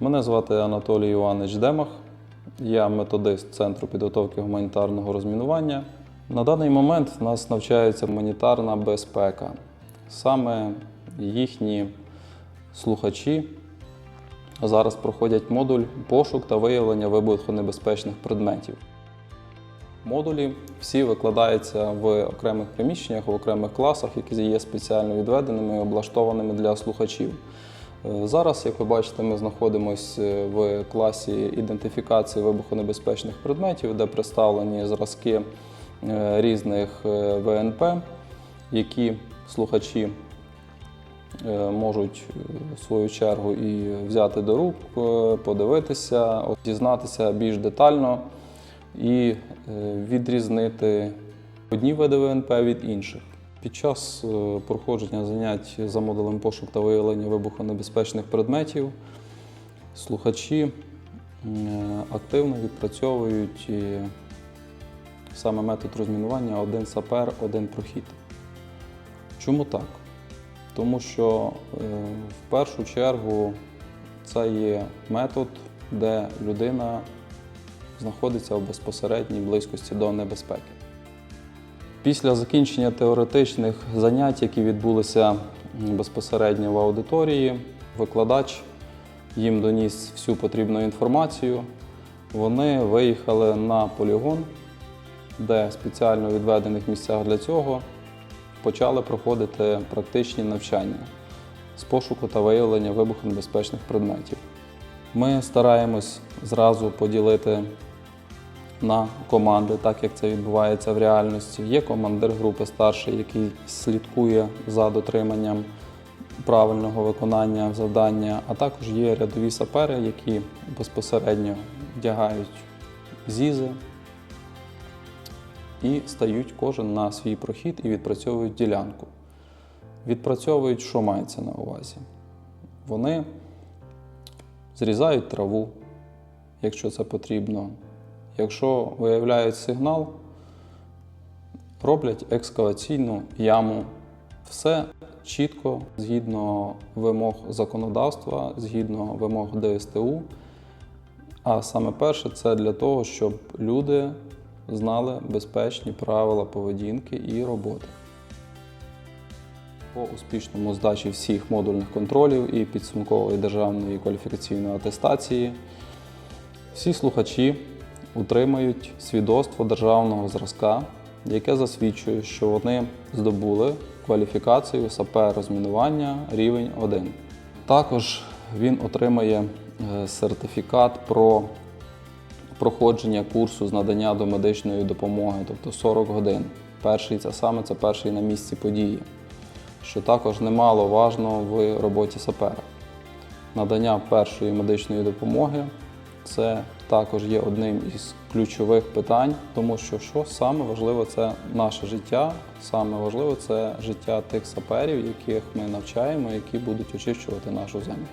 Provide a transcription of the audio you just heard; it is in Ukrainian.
Мене звати Анатолій Іванович Демах. Я методист Центру підготовки гуманітарного розмінування. На даний момент нас навчається гуманітарна безпека. Саме їхні слухачі зараз проходять модуль пошук та виявлення вибухонебезпечних предметів. Модулі всі викладаються в окремих приміщеннях, в окремих класах, які є спеціально відведеними і облаштованими для слухачів. Е, Зараз, як ви бачите, ми знаходимося в класі ідентифікації вибухонебезпечних предметів, де представлені зразки е, різних е, ВНП, які слухачі е, можуть е, в свою чергу і взяти до рук, е, подивитися, дізнатися більш детально і е, відрізнити одні види ВНП від інших. Під час е, проходження занять за модулем пошук та виявлення вибухонебезпечних предметів слухачі активно відпрацьовують е, саме метод розмінування один сапер, один прохід. Чому так? Тому що е, в першу чергу це є метод, де людина знаходиться в безпосередній близькості до небезпеки. Після закінчення теоретичних занять, які відбулися безпосередньо в аудиторії, викладач їм доніс всю потрібну інформацію. Вони виїхали на полігон, де спеціально відведених місцях для цього почали проходити практичні навчання з пошуку та виявлення вибухонебезпечних предметів. Ми стараємось зразу поділити на команди, так як це відбувається в реальності. Є командир групи старший, який слідкує за дотриманням правильного виконання завдання, а також є рядові сапери, які безпосередньо вдягають зізи і стають кожен на свій прохід і відпрацьовують ділянку. Відпрацьовують, що мається на увазі. Вони зрізають траву, якщо це потрібно. Якщо виявляють сигнал, роблять екскаваційну яму. Все чітко, згідно вимог законодавства, згідно вимог ДСТУ. А саме перше це для того, щоб люди знали безпечні правила поведінки і роботи. По успішному здачі всіх модульних контролів і підсумкової державної кваліфікаційної атестації всі слухачі утримають свідоцтво державного зразка, яке засвідчує, що вони здобули кваліфікацію сапер розмінування рівень 1. Також він отримає е, сертифікат про проходження курсу з надання до медичної допомоги, тобто 40 годин. Перший це саме це перший на місці події, що також немало важно в роботі сапера. Надання першої медичної допомоги це також є одним із ключових питань, тому що що саме важливо це наше життя, саме важливо це життя тих саперів, яких ми навчаємо, які будуть очищувати нашу землю.